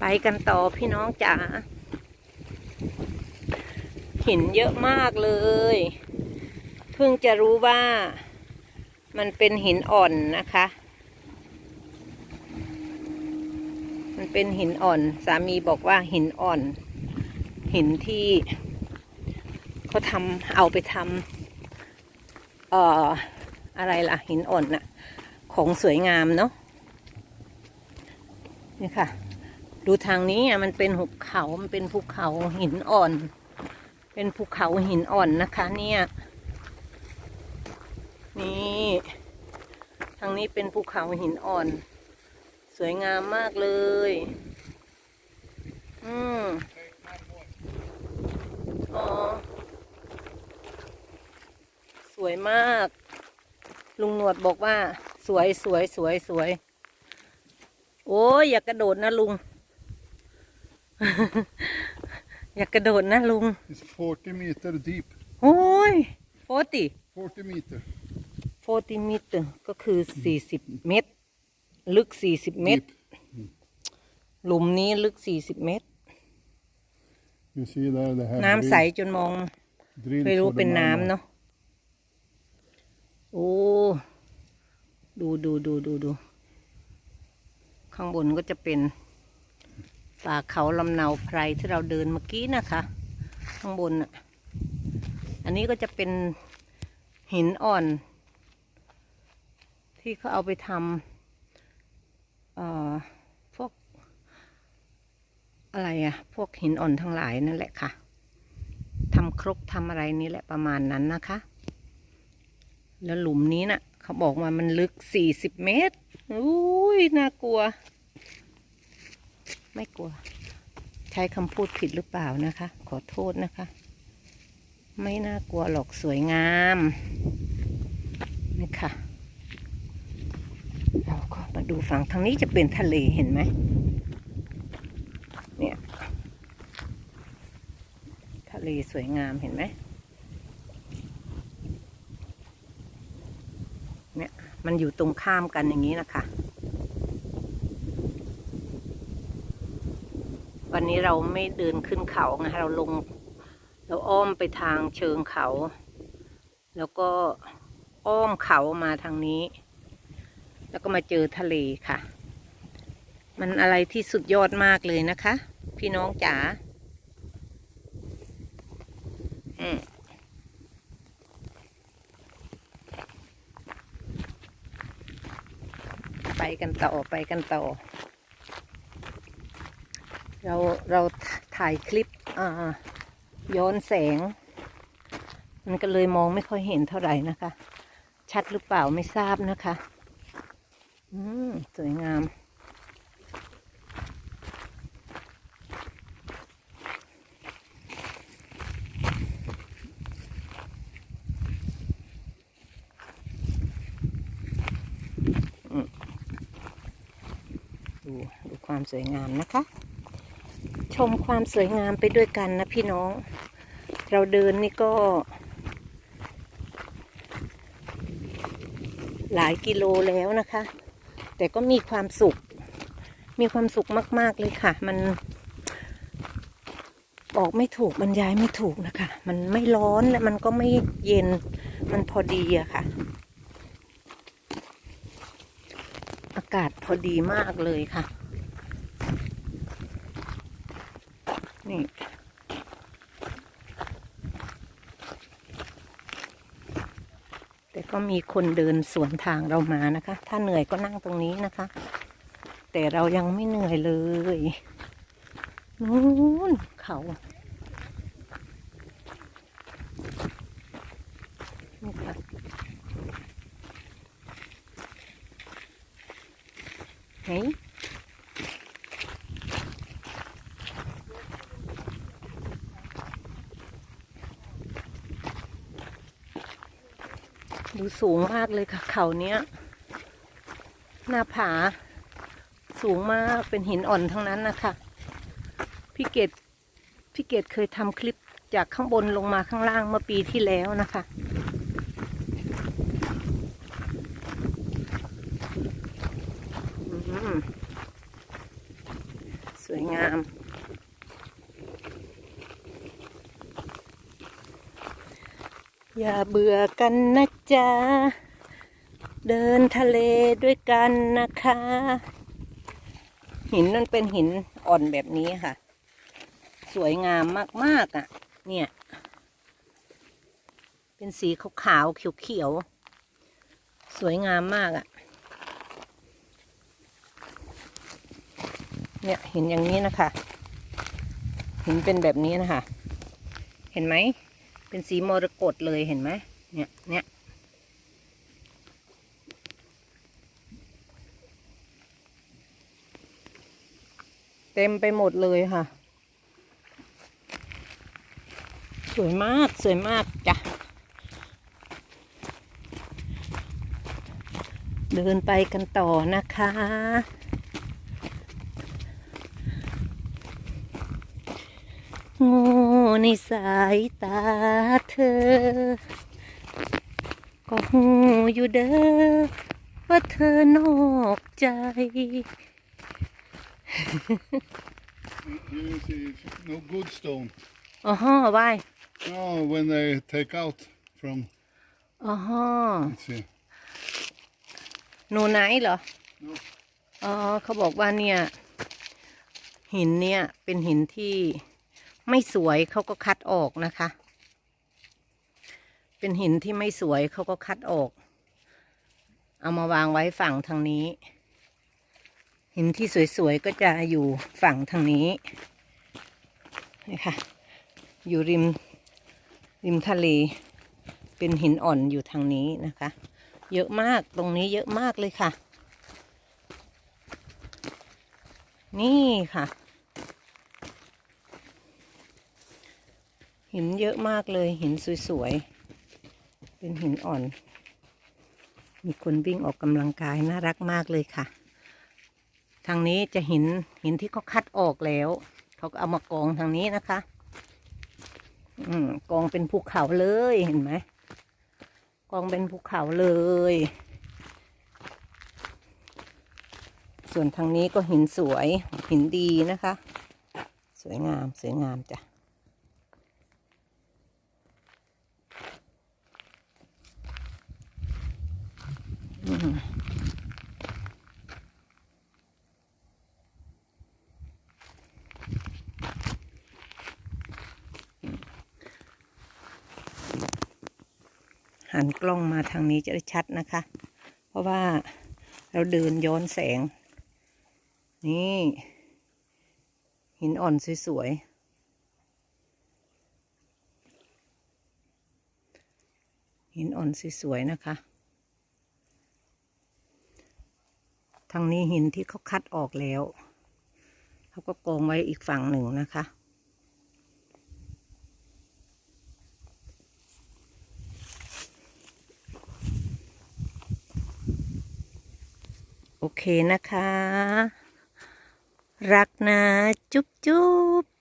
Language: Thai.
ไปกันต่อพี่น้องจ๋าหินเยอะมากเลย เพิ่งจะรู้ว่ามันเป็นหินอ่อนนะคะ มันเป็นหินอ่อน สามีบอกว่าหินอ่อน หินที่เขาทำเอาไปทำเอ่ออะไรล่ะ หินอ่อนน่ะ ของสวยงามเนาะนี่ค่ะ ดูทางนี้อะมันเป็นหุบเขามันเป็นภูเขาหินอ่อน เป็นภูเขาหินอ่อนนะคะ เนี่ย นี่ทางนี้เป็นภูเขาหินอ่อน สวยงามมากเลย อืมอ๋อสวยมาก ลุงหนวดบอกว่า สวยสวยสวยสวย โอ้ยอย่ากระโดดนะลุง อย่ากระโดดนะลุง It's 40 meter deep. โอ้ยโฟติ40 meter โฟติมิตรก็คือสี่สิบเมตร ลึกสี่สิบเมตร deep. หลุมนี้ลึกสี่สิบเมตร You see there they have น้ำใส drill, จนมอง drill ไม่รู้ for the เป็น magma. น้ำเนาะ โอ้ ดูดูดูดูดู ข้างบนก็จะเป็น ป่าเขาลำเนาไพรที่เราเดินเมื่อกี้นะคะ ข้างบนอะ อันนี้ก็จะเป็นหินอ่อน ที่เขาเอาไปทำพวก อะไรอะพวกหินอ่อนทั้งหลายนั่นแหละค่ะทำครกทำอะไรนี่แหละประมาณนั้นนะคะ แล้วหลุมนี้นะ่ะ เขาบอกว่ามันลึกสี่สิบเมตรอุ้ยน่ากลัว ไม่กลัว ใช้คำพูดผิดหรือเปล่านะคะ ขอโทษนะคะ ไม่น่ากลัวหรอกสวยงามนี่ค่ะ เราก็มาดูฝั่งทางนี้จะเป็นทะเลเห็นไหมเนี่ยทะเลสวยงามเห็นไหมเนี่ยมันอยู่ตรงข้ามกันอย่างนี้นะคะ วันนี้เราไม่เดินขึ้นเขาไงเราลง เราอ้อมไปทางเชิงเขา แล้วก็อ้อมเขามาทางนี้ แล้วก็มาเจอทะเลค่ะ มันอะไรที่สุดยอดมากเลยนะคะ พี่น้องจ๋าอืมไปกันต่อไปกันต่อ เราเราถ่ายคลิปย้อนแสง มันก็เลยมองไม่ค่อยเห็นเท่าไหร่นะคะ ชัดหรือเปล่าไม่ทราบนะคะ อืมสวยงามดูดูความสวยงามนะคะ ชมความสวยงามไปด้วยกันนะพี่น้อง เราเดินนี่ก็ หลายกิโลแล้วนะคะ แต่ก็มีความสุข มีความสุขมาก ๆ เลยค่ะ มันบอกไม่ถูกบรรยายไม่ถูกนะคะ มันไม่ร้อนและมันก็ไม่เย็น มันพอดีอะค่ะ อากาศพอดีมากเลยค่ะ นี่แต่ก็มีคนเดินสวนทางเรามานะคะ ถ้าเหนื่อยก็นั่งตรงนี้นะคะ แต่เรายังไม่เหนื่อยเลยนู้นเขานี่ค่ะไห ดูสูงมากเลยค่ะเขาเนี้ย หน้าผา สูงมากเป็นหินอ่อนทั้งนั้นนะคะพี่เกดพี่เกดเคยทำคลิปจากข้างบนลงมาข้างล่างเมื่อปีที่แล้วนะคะ สวยงาม อย่าเบื่อกันนะจ๊ะ เดินทะเลด้วยกันนะคะ หินนั่นเป็นหินอ่อนแบบนี้ค่ะ สวยงามมากๆอะ เนี่ย เป็นสีขาวๆเขียวๆ สวยงามมากอะ เนี่ยเห็นอย่างนี้นะคะเห็นเป็นแบบนี้นะคะ เห็นไหม เป็นสีมรกตเลยเห็นไหมเนี่ยเนี่ยเต็มไปหมดเลยค่ะ สวยมากสวยมากจ้ะ เดินไปกันต่อนะคะง่ ในสายตาเธอ ก็หูอยู่เด้อว่าเธอนอกใจ You see, no good stone. อ๋อฮะไว้ No, when they take out from, อ๋อฮะ let's see. หนูไหนเหรอ No. อ๋อ เขาบอกว่าเนี่ย หินเนี่ย เป็นหินที่ ไม่สวยเขาก็คัดออกนะคะ เป็นหินที่ไม่สวยเขาก็คัดออก เอามาวางไว้ฝั่งทางนี้ หินที่สวยๆก็จะอยู่ฝั่งทางนี้นี่ค่ะ อยู่ริมริมทะเล เป็นหินอ่อนอยู่ทางนี้นะคะ เยอะมากตรงนี้เยอะมากเลยค่ะ นี่ค่ะ หินเยอะมากเลยหินสวยๆ เป็นหินอ่อน มีคนวิ่งออกกำลังกายน่ารักมากเลยค่ะ ทางนี้จะหินหินที่เขาคัดออกแล้ว เขาก็เอามากองทางนี้นะคะ อืมกองเป็นภูเขาเลยเห็นไหมกองเป็นภูเขาเลย ส่วนทางนี้ก็หินสวยหินดีนะคะ สวยงามสวยงามจ้ะ หันกล้องมาทางนี้จะได้ชัดนะคะ เพราะว่าเราเดินย้อนแสง นี่ หินอ่อนสวยๆ หินอ่อนสวยๆ นะคะ ทางนี้หินที่เขาคัดออกแล้ว เขาก็กองไว้อีกฝั่งหนึ่งนะคะ โอเคนะคะ รักนะ จุ๊บจุ๊บ